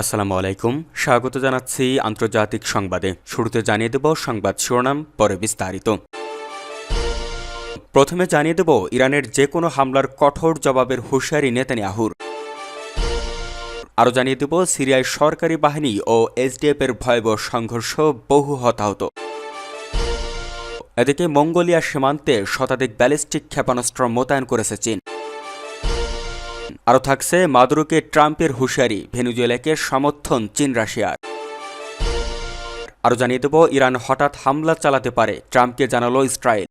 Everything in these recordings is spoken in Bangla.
আসসালামু আলাইকুম। স্বাগত জানাচ্ছি আন্তর্জাতিক সংবাদে। শুরুতে জানিয়ে দেব সংবাদ শিরোনাম, পরে বিস্তারিত। প্রথমে জানিয়ে দেব ইরানের যে কোনো হামলার কঠোর জবাবের হুঁশিয়ারি নেতানিয়াহুর। আরও জানিয়ে দেব সিরিয়ায় সরকারি বাহিনী ও এসডিএফ এর ভয়াবহ সংঘর্ষ বহু হতাহত। এদিকে মঙ্গোলিয়া সীমান্তে শতাধিক ব্যালিস্টিক ক্ষেপণাস্ত্র মোতায়েন করেছে চীন। আরও থাকছে মাদুরোকে ট্রাম্পের হুঁশিয়ারি, ভেনুজুয়েলাকে সমর্থন, চীন, রাশিয়ার। আরও জানিয়ে দেব, ইরান হঠাৎ হামলা চালাতে পারে, ট্রাম্পকে জানালো ইসরায়েল।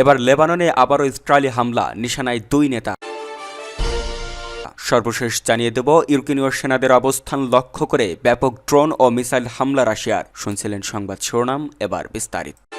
এবার লেবাননে আবারও ইসরায়েলি হামলা, নিশানায় দুই নেতা। সর্বশেষ জানিয়ে দেব, ইউক্রেনীয় সেনাদের অবস্থান লক্ষ্য করে ব্যাপক ড্রোন ও মিসাইল হামলা রাশিয়ার, শুনছিলেন সংবাদ শিরোনাম, এবার বিস্তারিত।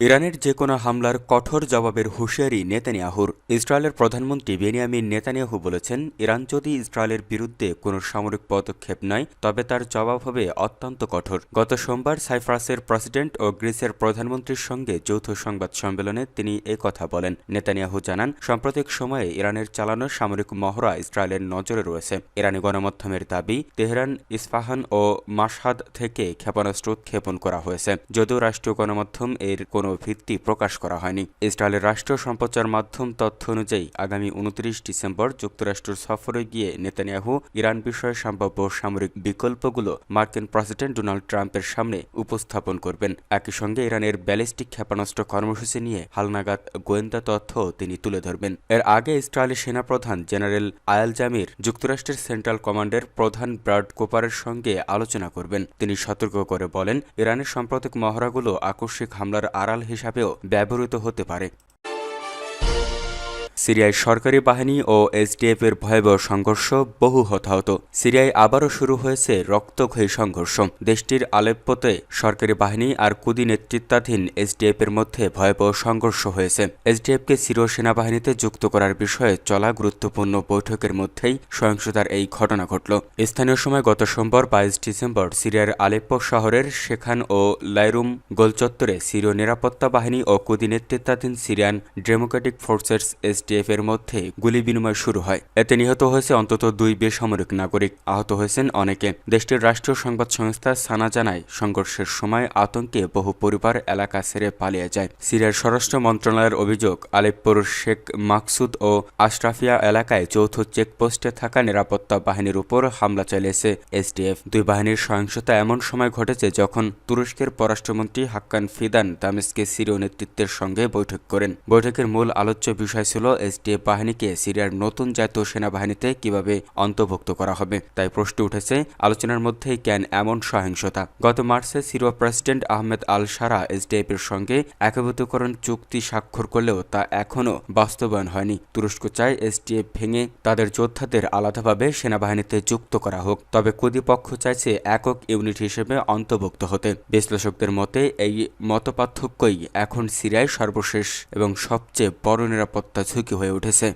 ইরানের যে কোনো হামলার কঠোর জবাবের হুঁশিয়ারি নেতানিয়াহুর। ইসরায়েলের প্রধানমন্ত্রী বেনিয়ামিন নেতানিয়াহু বলেছেন, ইরান যদি ইসরায়েলের বিরুদ্ধে কোনো সামরিক পদক্ষেপ নেয়, তবে তার জবাব হবে অত্যন্ত কঠোর। গত সোমবার সাইপ্রাসের প্রেসিডেন্ট ও গ্রিসের প্রধানমন্ত্রীর সঙ্গে যৌথ সংবাদ সম্মেলনে তিনি কথা বলেন। নেতানিয়াহু জানান, সাম্প্রতিক সময়ে ইরানের চালানো সামরিক মহড়া ইসরায়েলের নজরে রয়েছে। ইরানি গণমাধ্যমের দাবি, তেহরান, ইস্পাহান ও মাসহাদ থেকে ক্ষেপণাস্ত্র উৎক্ষেপণ করা হয়েছে। যদিও রাষ্ট্রীয় গণমাধ্যম এর কোনো কোনো ভিত্তি প্রকাশ করা হয়নি। ইসরায়েলের রাষ্ট্রীয় সম্প্রচার মাধ্যম তথ্য অনুযায়ী, আগামী উনত্রিশ ডিসেম্বর যুক্তরাষ্ট্র সফরে গিয়ে নেতানিয়াহু ইরান বিষয়ে সম্ভাব্য সামরিক বিকল্পগুলো মার্কিন প্রেসিডেন্ট ডোনাল্ড ট্রাম্পের সামনে উপস্থাপন করবেন। একই সঙ্গে ইরানের ব্যালিস্টিক ক্ষেপণাস্ত্র কর্মসূচি নিয়ে হালনাগাদ গোয়েন্দা তথ্য তিনি তুলে ধরবেন। এর আগে ইসরায়েলি সেনাপ্রধান জেনারেল আয়াল জামির যুক্তরাষ্ট্রের সেন্ট্রাল কমান্ডের প্রধান ব্রাড কোপারের সঙ্গে আলোচনা করবেন। তিনি সতর্ক করে বলেন, ইরানের সাম্প্রতিক মহড়াগুলো আকস্মিক হামলার আড়াল হিসাবেও ব্যবহৃত হতে পারে। সিরিয়ায় সরকারি বাহিনী ও এসডিএফ এর ভয়াবহ সংঘর্ষ বহু হতাহত। সিরিয়ায় আবারও শুরু হয়েছে রক্তক্ষয়ী সংঘর্ষ। দেশটির আলেপ্পোতে সরকারি বাহিনী আর কুদি নেতৃত্বাধীন এসডিএফ এর মধ্যে ভয়াবহ সংঘর্ষ হয়েছে। এসডিএফকে সিরীয় সেনাবাহিনীতে যুক্ত করার বিষয়ে চলা গুরুত্বপূর্ণ বৈঠকের মধ্যেই সহিংসতার এই ঘটনা ঘটল। স্থানীয় সময় গত সোমবার বাইশ ডিসেম্বর সিরিয়ার আলেপ্পো শহরের সেখান ও লাইরুম গোলচত্বরে সিরীয় নিরাপত্তা বাহিনী ও কুদি নেতৃত্বাধীন সিরিয়ান ডেমোক্রেটিক ফোর্সেস এসডিএফ এর মধ্যে গুলি বিনিময় শুরু হয়। এতে নিহত হয়েছে অন্তত দুই বেসামরিক নাগরিক। আহত হয়েছেন অনেকে। দেশটির রাষ্ট্রীয় সংবাদ সংস্থা সানা জানায়, সংঘর্ষের সময় আতঙ্কে বহু পরিবার এলাকা ছেড়ে পালিয়ে যায়। সিরিয়ার স্বরাষ্ট্র মন্ত্রণালয়ের অভিযোগ, আলেপ্পোর শেখ মাকসুদ ও আশরাফিয়া এলাকায় যৌথ চেকপোস্টে থাকা নিরাপত্তা বাহিনীর উপর হামলা চালিয়েছে এসডিএফ। দুই বাহিনীর সহিংসতা এমন সময় ঘটেছে যখন তুরস্কের পররাষ্ট্রমন্ত্রী হাক্কান ফিদান দামেস্কে সিরীয় নেতৃত্বের সঙ্গে বৈঠক করেন। বৈঠকের মূল আলোচ্য বিষয় ছিল এসডিএফ বাহিনীকে সিরিয়ার নতুন জাতীয় সেনাবাহিনীতে কীভাবে অন্তর্ভুক্ত করা হবে, তাই প্রশ্ন উঠেছে আলোচনার মধ্যেই কেন এমন সহিংসতা। গত মার্চে Syria president Ahmed al Sharaa SDF এর সঙ্গে একীভূতকরণ চুক্তি স্বাক্ষর করলেও তা এখনও বাস্তবায়ন হয়নি। তুরস্ক চায় এসডিএফ ভেঙে তাদের যোদ্ধাদের আলাদাভাবে সেনাবাহিনীতে যুক্ত করা হোক, তবে কুদিপক্ষ চাইছে একক ইউনিট হিসেবে অন্তর্ভুক্ত হতে। বিশ্লেষকদের মতে, এই মতপার্থক্যই এখন সিরিয়ায় সর্বশেষ এবং সবচেয়ে বড় নিরাপত্তা ঝুঁকি। হয়ে উঠেছে?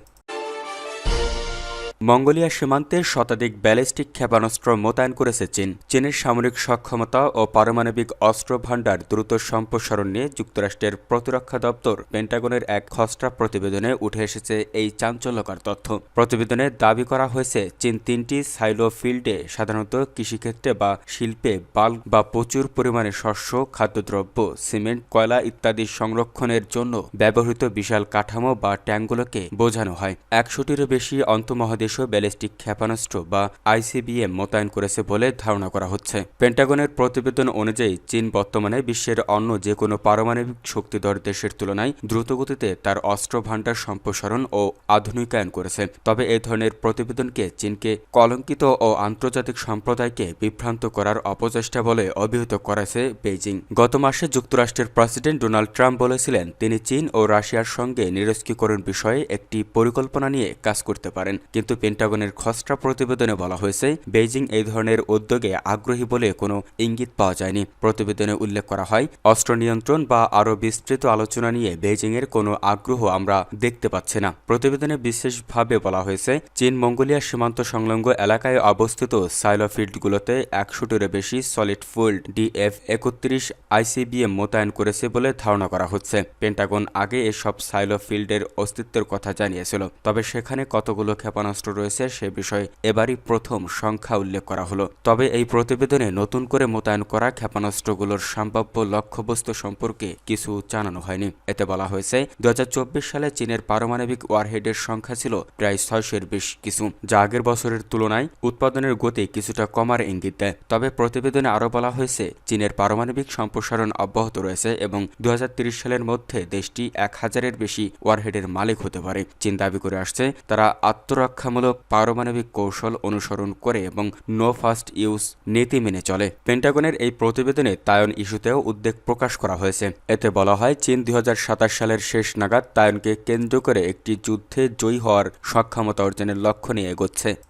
মঙ্গোলিয়া সীমান্তে শতাধিক ব্যালিস্টিক ক্ষেপণাস্ত্র মোতায়েন করেছে চীন। চীনের সামরিক সক্ষমতা ও পারমাণবিক অস্ত্র ভাণ্ডার দ্রুত সম্প্রসারণ নিয়ে যুক্তরাষ্ট্রের প্রতিরক্ষা দপ্তর পেন্টাগনের এক খসড়া প্রতিবেদনে উঠে এসেছে এই চাঞ্চল্যকর তথ্য। প্রতিবেদনে দাবি করা হয়েছে, চীন তিনটি সাইলো ফিল্ডে সাধারণত কৃষিক্ষেত্রে বা শিল্পে বাল্ক বা প্রচুর পরিমাণে শস্য, খাদ্যদ্রব্য, সিমেন্ট, কয়লা ইত্যাদি সংরক্ষণের জন্য ব্যবহৃত বিশাল কাঠামো বা ট্যাঙ্কগুলোকে বোঝানো হয়। একশোটিরও বেশি অন্তমহাদেশ দেশীয় ব্যালিস্টিক ক্ষেপণাস্ত্র বা আইসিবিএম মোতায়েন করেছে বলে ধারণা করা হচ্ছে। পেন্টাগনের প্রতিবেদন অনুযায়ী চীন বর্তমানে বিশ্বের অন্য যে কোনো পারমাণবিক শক্তিধর দেশের তুলনায় দ্রুতগতিতে তার অস্ত্র ভাণ্ডার সম্প্রসারণ ও আধুনিকায়ন করেছে। তবে এই ধরনের প্রতিবেদনকে চীনকে কলঙ্কিত ও আন্তর্জাতিক সম্প্রদায়কে বিভ্রান্ত করার অপচেষ্টা বলে অভিহিত করেছে বেইজিং। গত মাসে যুক্তরাষ্ট্রের প্রেসিডেন্ট ডোনাল্ড ট্রাম্প বলেছিলেন, তিনি চীন ও রাশিয়ার সঙ্গে নিরস্কীকরণ বিষয়ে একটি পরিকল্পনা নিয়ে কাজ করতে পারেন। কিন্তু পেন্টাগনের খসড়া প্রতিবেদনে বলা হয়েছে, বেইজিং এই ধরনের উদ্যোগে আগ্রহী বলে কোনো ইঙ্গিত পাওয়া যায়নি। প্রতিবেদনে উল্লেখ করা হয়, অস্ত্র নিয়ন্ত্রণ বা আরও বিস্তৃত আলোচনা নিয়ে বেইজিংয়ের কোনো আগ্রহ আমরা দেখতে পাচ্ছি না। প্রতিবেদনে বিশেষভাবে বলা হয়েছে, চীন, মঙ্গোলিয়া সীমান্ত সংলগ্ন এলাকায় অবস্থিত সাইলোফিল্ডগুলোতে একশোটিরও বেশি সলিড ফুল্ড ডিএফ একত্রিশ আইসিবিএম মোতায়েন করেছে বলে ধারণা করা হচ্ছে। পেন্টাগন আগে এসব সাইলোফিল্ডের অস্তিত্বের কথা জানিয়েছিল, তবে সেখানে কতগুলো ক্ষেপণাস্ত্র রয়েছে সে বিষয়ে এবারই প্রথম সংখ্যা উল্লেখ করা হলো। তবে এই প্রতিবেদনে নতুন করে মোতায়েন করা ক্ষেপণাস্ত্রগুলোর সম্ভাব্য লক্ষ্যবস্তু সম্পর্কে কিছু জানানো হয়নি। এতে বলা হয়েছে দু হাজার চব্বিশ সালে চীনের পারমাণবিক ওয়ারহেডের সংখ্যা ছিল প্রায় ছয়শের বেশ কিছু, যা আগের বছরের তুলনায় উৎপাদনের গতি কিছুটা কমার ইঙ্গিত দেয়। তবে প্রতিবেদনে আরও বলা হয়েছে, চীনের পারমাণবিক সম্প্রসারণ অব্যাহত রয়েছে এবং দুহাজার ত্রিশ সালের মধ্যে দেশটি এক হাজারের বেশি ওয়ারহেডের মালিক হতে পারে। চীন দাবি করে আসছে, তারা আত্মরক্ষামূলক পারমাণবিক কৌশল অনুসরণ করে এবং নো ফার্স্ট ইউজ নীতি মেনে চলে। পেন্টাগনের এই প্রতিবেদনে তায়ন ইস্যুতেও উদ্বেগ প্রকাশ করা হয়েছে। এতে বলা হয়, চীন দু হাজার সাতাশ সালের শেষ নাগাদ তায়নকে কেন্দ্র করে একটি যুদ্ধে জয়ী হওয়ার সক্ষমতা অর্জনের লক্ষ্য নিয়ে এগোচ্ছে।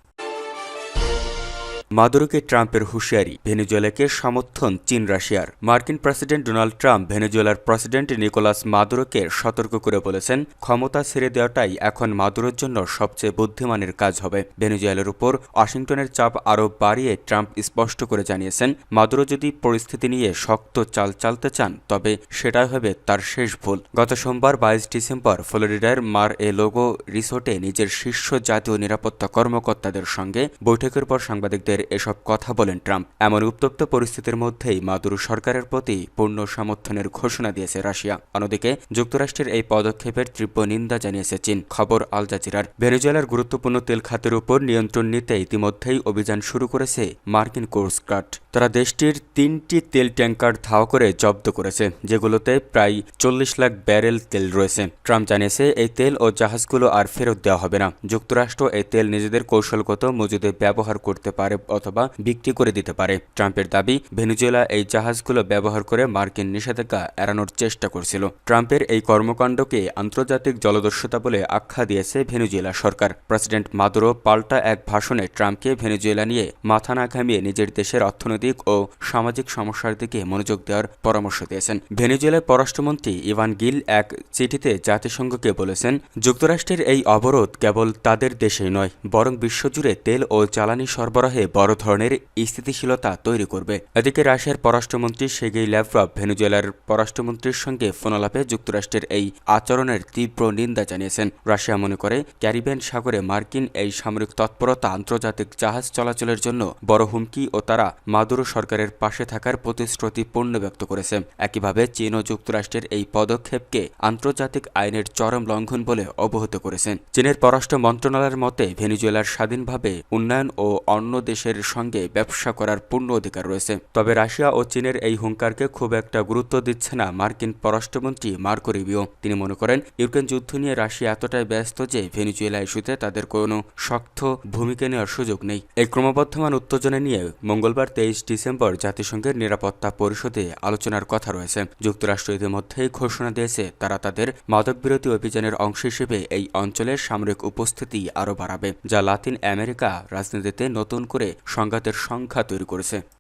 মাদুরোকে ট্রাম্পের হুঁশিয়ারি, ভেনেজুয়েলাকে সমর্থন চীন রাশিয়ার। মার্কিন প্রেসিডেন্ট ডোনাল্ড ট্রাম্প ভেনেজুয়েলার প্রেসিডেন্ট নিকোলাস মাদুরোকে সতর্ক করে বলেছেন, ক্ষমতা ছেড়ে দেওয়াটাই এখন মাদুরোর জন্য সবচেয়ে বুদ্ধিমানের কাজ হবে। ভেনেজুয়েলার উপর ওয়াশিংটনের চাপ আরও বাড়িয়ে ট্রাম্প স্পষ্ট করে জানিয়েছেন, মাদুরো যদি পরিস্থিতি নিয়ে শক্ত চাল চালতে চান, তবে সেটাই হবে তার শেষ ভুল। গত সোমবার বাইশ ডিসেম্বর ফ্লোরিডার মার এ লোগো রিসোর্টে নিজের শীর্ষ জাতীয় নিরাপত্তা কর্মকর্তাদের সঙ্গে বৈঠকের পর সাংবাদিকদের এসব কথা বলেন ট্রাম্প। এমন উত্তপ্ত পরিস্থিতির মধ্যেই মাদুরো সরকারের প্রতি পূর্ণ সমর্থনের ঘোষণা দিয়েছে রাশিয়া। অন্যদিকে, যুক্তরাষ্ট্রের এই পদক্ষেপের তীব্র নিন্দা জানিয়েছে চীন, খবর আল জাজিরার। ভেনেজুয়েলার গুরুত্বপূর্ণ তেল খাতের উপর নিয়ন্ত্রণ নিতে ইতিমধ্যেই অভিযান শুরু করেছে মার্কিন কোস্টগার্ড তারা দেশটির তিনটি তেল ট্যাঙ্কার ধাওয়া করে জব্দ করেছে, যেগুলোতে প্রায় চল্লিশ লাখ ব্যারেল তেল রয়েছে। ট্রাম্প জানিয়েছে, এই তেল ও জাহাজগুলো আর ফেরত দেওয়া হবে না। যুক্তরাষ্ট্র এই তেল নিজেদের কৌশলগত মজুদে ব্যবহার করতে পারে অথবা বিক্রি করে দিতে পারে। ট্রাম্পের দাবি, ভেনেজুয়েলা এই জাহাজগুলো ব্যবহার করে মার্কিন নিষেধাজ্ঞা এড়ানোর চেষ্টা করছিল। ট্রাম্পের এই কর্মকাণ্ডকে আন্তর্জাতিক জলদস্যতা বলে আখ্যা দিয়েছে ভেনেজুয়েলা সরকার। প্রেসিডেন্ট মাদুরো পাল্টা এক ভাষণে ট্রাম্পকে ভেনেজুয়েলা নিয়ে মাথা না ঘামিয়ে নিজের দেশের অর্থনৈতিক ও সামাজিক সমস্যার দিকে মনোযোগ দেওয়ার পরামর্শ দিয়েছেন। ভেনেজুয়েলার পররাষ্ট্রমন্ত্রী ইভান গিল এক চিঠিতে জাতিসংঘকে বলেছেন, যুক্তরাষ্ট্রের এই অবরোধ কেবল তাদের দেশেই নয়, বরং বিশ্বজুড়ে তেল ও জ্বালানি সরবরাহে বড় ধরনের স্থিতিশীলতা তৈরি করবে। এদিকে রাশিয়ার পররাষ্ট্রমন্ত্রী সেগেই ল্যাভরভ ভেনেজুয়েলার পররাষ্ট্রমন্ত্রীর সঙ্গে ফোনালাপে যুক্তরাষ্ট্রের এই আচরণের তীব্র নিন্দা জানিয়েছেন। রাশিয়া মনে করে, ক্যারিবিয়ান সাগরে মার্কিন এই সামরিক তৎপরতা আন্তর্জাতিক জাহাজ চলাচলের জন্য বড় হুমকি ও তারা মাদুরো সরকারের পাশে থাকার প্রতিশ্রুতি পূর্ণ ব্যক্ত করেছে। একইভাবে চীন ও যুক্তরাষ্ট্রের এই পদক্ষেপকে আন্তর্জাতিক আইনের চরম লঙ্ঘন বলে অবহিত করেছেন। চীনের পররাষ্ট্র মন্ত্রণালয়ের মতে, ভেনেজুয়েলার স্বাধীনভাবে উন্নয়ন ও অন্য দেশের সঙ্গে ব্যবসা করার পূর্ণ অধিকার রয়েছে। তবে রাশিয়া ও চীনের এই হুঙ্কারকে খুব একটা গুরুত্ব দিচ্ছে না মার্কিন পররাষ্ট্রমন্ত্রী মার্কো রিবিও। তিনি মনে করেন, ইউক্রেন যুদ্ধ নিয়ে রাশিয়া এতটাই ব্যস্ত যে ভেনিজুয়েলা ইস্যুতে তাদের কোনো শক্ত ভূমিকা নেওয়ার সুযোগ নেই। এই ক্রমবর্ধমান উত্তেজনা নিয়ে মঙ্গলবার তেইশ ডিসেম্বর জাতিসংঘের নিরাপত্তা পরিষদে আলোচনার কথা রয়েছে। যুক্তরাষ্ট্র ইতিমধ্যেই ঘোষণা দিয়েছে, তারা তাদের মাদকবিরোধী অভিযানের অংশ হিসেবে এই অঞ্চলের সামরিক উপস্থিতি আরও বাড়াবে, যা লাতিন আমেরিকা রাজনীতিতে নতুন করে সংঘাতের সংখ্যা তৈরি করেছে।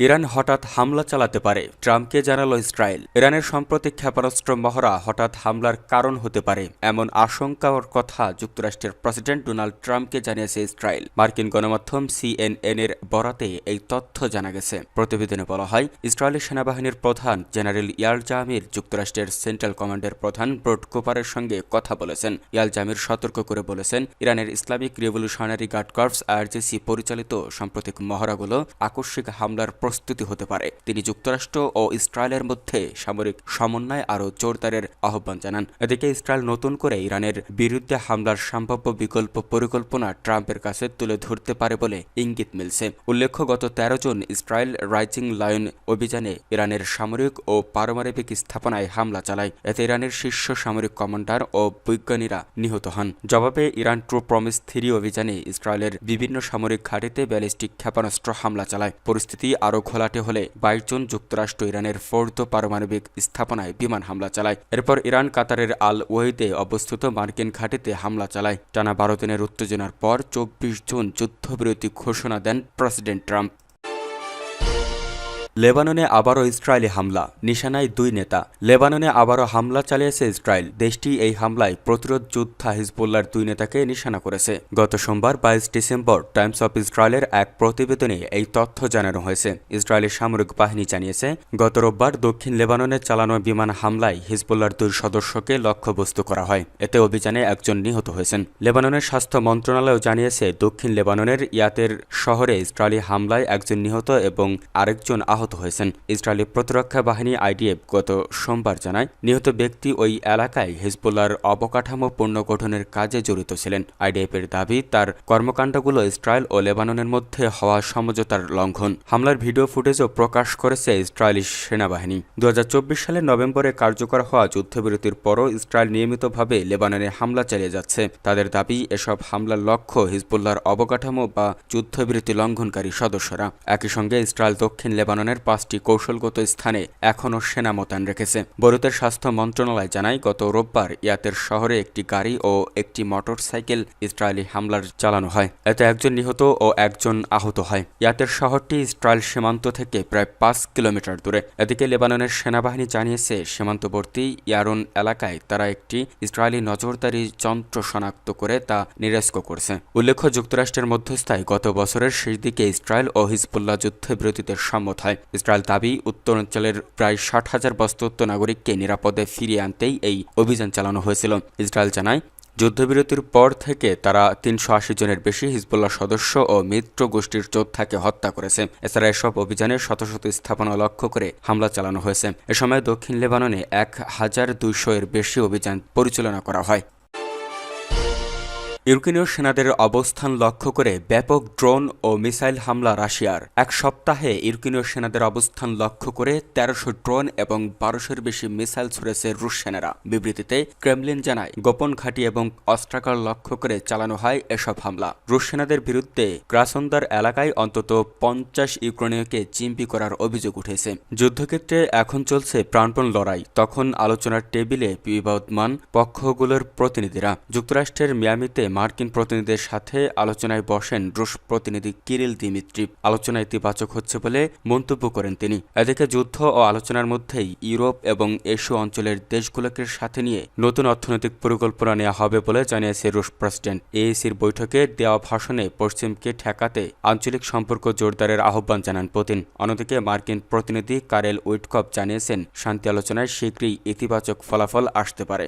ইরান হঠাৎ হামলা চালাতে পারে, ট্রাম্পকে জানালো ইসরায়েল। ইরানের সম্প্রতি ক্ষেপণাস্ত্র মহড়া হঠাৎ হামলার কারণ হতে পারে, এমন আশঙ্কার কথা যুক্তরাষ্ট্রের প্রেসিডেন্ট ডোনাল্ড ট্রাম্পকে জানিয়েছে ইসরায়েল। মার্কিন গণমাধ্যম সিএনএন এর বরাতে এই তথ্য জানা গেছে। প্রতিবেদনে বলা হয় ইসরায়েলের সেনাবাহিনীর প্রধান জেনারেল ইয়াল জামির যুক্তরাষ্ট্রের সেন্ট্রাল কমান্ডের প্রধান ব্রড কোপারের সঙ্গে কথা বলেছেন। ইয়াল জামির সতর্ক করে বলেছেন, ইরানের Islamic revolutionary guard corps RJC পরিচালিত সাম্প্রতিক মহড়াগুলো আকস্মিক হামলার প্রস্তুতি হতে পারে। তিনি যুক্তরাষ্ট্র ও ইসরায়েলের মধ্যে সামরিক সমন্বয় আরও জোরদারের আহ্বান জানান। এদিকে ইসরায়েল নতুন করে ইরানের বিরুদ্ধে হামলার সম্ভাব্য বিকল্প পরিকল্পনা ট্রাম্পের কাছে তুলে ধরতে পারে বলে ইঙ্গিত মিলছে। উল্লেখ্য, গত তেরো জন ইসরায়েল রাইজিং লায়ন অভিযানে ইরানের সামরিক ও পারমাণবিক স্থাপনায় হামলা চালায়। এতে ইরানের শীর্ষ সামরিক কমান্ডার ও বৈজ্ঞানীরা নিহত হন। জবাবে, ইরান ট্রু প্রমিস থ্রি অভিযানে ইসরায়েলের বিভিন্ন সামরিক ঘাটিতে ব্যালিস্টিক ক্ষেপণাস্ত্র হামলা চালায়। পরিস্থিতি আরও ঘোলাটে হলে বাইশ জন যুক্তরাষ্ট্র ইরানের ফোর্দ পারমাণবিক স্থাপনায় বিমান হামলা চালায়। এরপর ইরান কাতারের আল ওয়েদে অবস্থিত মার্কিন ঘাটিতে হামলা চালায়। টানা বারো দিনের উত্তেজনার পর চব্বিশ জুন যুদ্ধবিরতি ঘোষণা দেন প্রেসিডেন্ট ট্রাম্প। লেবাননে আবারও ইসরায়েলি হামলা, নিশানায় দুই নেতা। লেবাননে আবারও হামলা চালিয়েছে ইসরায়েল। দেশটি এই হামলায় প্রতিরোধ যোদ্ধা হিজবুল্লার দুই নেতাকে নিশানা করেছে। গত সোমবার, বাইশ ডিসেম্বর, টাইমস অফ ইসরায়েলের এক প্রতিবেদনে এই তথ্য জানানো হয়েছে। ইসরায়েলের সামরিক বাহিনী জানিয়েছে, গত রোববার দক্ষিণ লেবাননে চালানো বিমান হামলায় হিজবুল্লার দুই সদস্যকে লক্ষ্যবস্তু করা হয়। এতে অভিযানে একজন নিহত হয়েছেন। লেবাননের স্বাস্থ্য মন্ত্রণালয় জানিয়েছে, দক্ষিণ লেবাননের ইয়াতের শহরে ইসরায়েলি হামলায় একজন নিহত এবং আরেকজন আহত হয়েছেন। ইসরায়েলি প্রতিরক্ষা বাহিনী আইডিএফ গত সোমবার জানায়, নিহত ব্যক্তি ওই এলাকায় হিজবুল্লার অবকাঠামো পুনর্গঠনের কাজে জড়িত ছিলেন। আইডিএফের দাবি, তার কর্মকাণ্ডগুলো ইসরায়েল ও লেবাননের মধ্যে হওয়া সমঝোতার লঙ্ঘন। হামলার ভিডিও ফুটেজও প্রকাশ করেছে ইসরায়েলি সেনাবাহিনী। দু সালের নভেম্বরে কার্যকর হওয়া যুদ্ধবিরতির পরও ইসরায়েল নিয়মিতভাবে লেবাননে হামলা চালিয়ে যাচ্ছে। তাদের দাবি, এসব হামলার লক্ষ্য হিজবুল্লার অবকাঠামো বা যুদ্ধবিরতি লঙ্ঘনকারী সদস্যরা। একই সঙ্গে ইসরায়েল দক্ষিণ লেবাননের পাঁচটি কৌশলগত স্থানে এখনও সেনা মোতায়েন রেখেছে। বরুতের স্বাস্থ্য মন্ত্রণালয় জানায়, গত রোববার ইয়াতের শহরে একটি গাড়ি ও একটি মোটর সাইকেল ইসরায়েলি হামলার চালানো হয়। এতে একজন নিহত ও একজন আহত হয়। ইয়াতের শহরটি ইসরায়েল সীমান্ত থেকে প্রায় পাঁচ কিলোমিটার দূরে। এদিকে লেবাননের সেনাবাহিনী জানিয়েছে, সীমান্তবর্তী ইয়ারুন এলাকায় তারা একটি ইসরায়েলি নজরদারি যন্ত্র শনাক্ত করে তা নিরস্ক করছে। উল্লেখ্য, যুক্তরাষ্ট্রের মধ্যস্থায় গত বছরের শেষ দিকে ইসরায়েল ও হিজবুল্লাহ যুদ্ধবিরতিতে সম্মত হয়। ইসরায়েল দাবি উত্তরাঞ্চলের প্রায় ষাট হাজার বস্তুত্ব নাগরিককে নিরাপদে ফিরিয়ে আনতেই এই অভিযান চালানো হয়েছিল। ইসরায়েল জানায়, যুদ্ধবিরতির পর থেকে তারা তিনশো আশি জনের বেশি হিজবুল্লাহ সদস্য ও মিত্র গোষ্ঠীর যোদ্ধাকে হত্যা করেছে। এছাড়া এসব অভিযানে শত শত স্থাপনা লক্ষ্য করে হামলা চালানো হয়েছে। এ সময় দক্ষিণ লেবাননে এক হাজার দুইশো এর বেশি অভিযান পরিচালনা করা হয়। ইউক্রেনীয় সেনাদের অবস্থান লক্ষ্য করে ব্যাপক ড্রোন ও মিসাইল হামলা রাশিয়ার। এক সপ্তাহে ইউক্রেনীয় সেনাদের অবস্থান লক্ষ্য করে তেরোশো ড্রোন এবং বারোশোর বেশি মিসাইল ছুড়েছে রুশ সেনারা। বিবৃতিতে ক্রেমলিন জানায়, গোপন ঘাঁটি এবং অস্ত্রাকার লক্ষ্য করে চালানো হয় এসব হামলা। রুশ সেনাদের বিরুদ্ধে ক্রাসন্দার এলাকায় অন্তত পঞ্চাশ ইউক্রেনীয়কে চিম্পি করার অভিযোগ উঠেছে। যুদ্ধক্ষেত্রে এখন চলছে প্রাণপণ লড়াই। তখন আলোচনার টেবিলে বিবাদমান পক্ষগুলোর প্রতিনিধিরা, যুক্তরাষ্ট্রের মিয়ামিতে মার্কিন প্রতিনিধিদের সাথে আলোচনায় বসেন রুশ প্রতিনিধি কিরিল দিমিত্রি। আলোচনা ইতিবাচক হচ্ছে বলে মন্তব্য করেন তিনি। এদিকে যুদ্ধ ও আলোচনার মধ্যেই ইউরোপ এবং এশীয় অঞ্চলের দেশগুলোকে সাথে নিয়ে নতুন অর্থনৈতিক পরিকল্পনা নেওয়া হবে বলে জানিয়েছে রুশ প্রেসিডেন্ট। এএসির বৈঠকে দেওয়া ভাষণে পশ্চিমকে ঠেকাতে আঞ্চলিক সম্পর্ক জোরদারের আহ্বান জানান পুতিন। অন্যদিকে মার্কিন প্রতিনিধি কারেল উইটকপ জানিয়েছেন, শান্তি আলোচনায় শীঘ্রই ইতিবাচক ফলাফল আসতে পারে।